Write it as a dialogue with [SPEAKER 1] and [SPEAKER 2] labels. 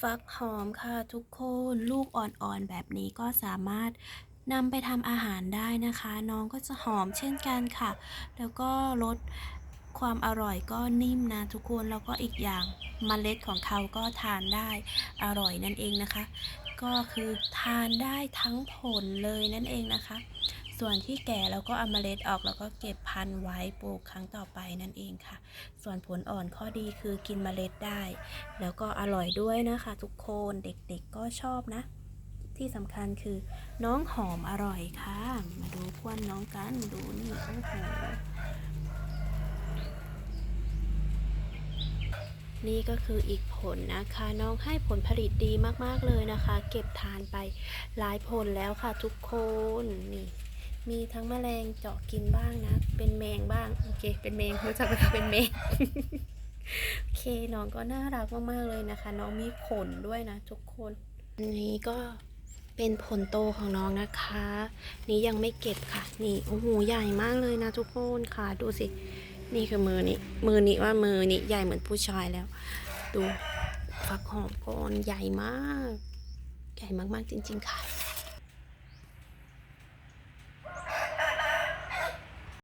[SPEAKER 1] ฟักหอมค่ะทุกคน ลูกอ่อนๆแบบนี้ก็สามารถนำไปทำอาหารได้นะคะ น้องก็จะหอมเช่นกันค่ะ แล้วก็ลดความอร่อยก็นิ่มนะทุกคน แล้วก็อีกอย่างมเมล็ดของเขาก็ทานได้อร่อยนั่นเองนะคะ ก็คือทานได้ทั้งผลเลยนั่นเองนะคะ ส่วนที่แก่เราก็เอาเมล็ดออกแล้วก็เก็บพันธุ์ไว้ปลูกครั้งต่อไปนั่นเองค่ะ ส่วนผลอ่อนข้อดีคือกินเมล็ดได้ แล้วก็อร่อยด้วยนะคะ ทุกคนเด็กๆก็ชอบนะ ที่สำคัญคือน้องหอมอร่อยค่ะ มาดูควนน้องกันดูนี่โอ้โหนี่ก็คืออีกผลนะคะ น้องให้ผลผลิตดีมากๆเลยนะคะ เก็บทานไปหลายผลแล้วค่ะทุกคนนี่ มีทั้งแมลงเจาะกินบ้างนะ เป็นแมงบ้าง โอเค เป็นแมงรู้จักไหมคะเป็นแมง โอเค น้องก็น่ารักมาก ๆ เลยนะคะ น้องมีขนด้วยนะทุกคน อันนี้ก็เป็นผลโตของน้องนะคะ นี่ยังไม่เก็บค่ะ นี่ โอ้โห ใหญ่มากเลยนะทุกคนค่ะ ดูสิ นี่คือมือนี่ มือนี่ว่ามือนี่ใหญ่เหมือนผู้ชายแล้ว ดูฝักหอมก่อนใหญ่มาก ใหญ่มากๆจริง ๆ ค่ะ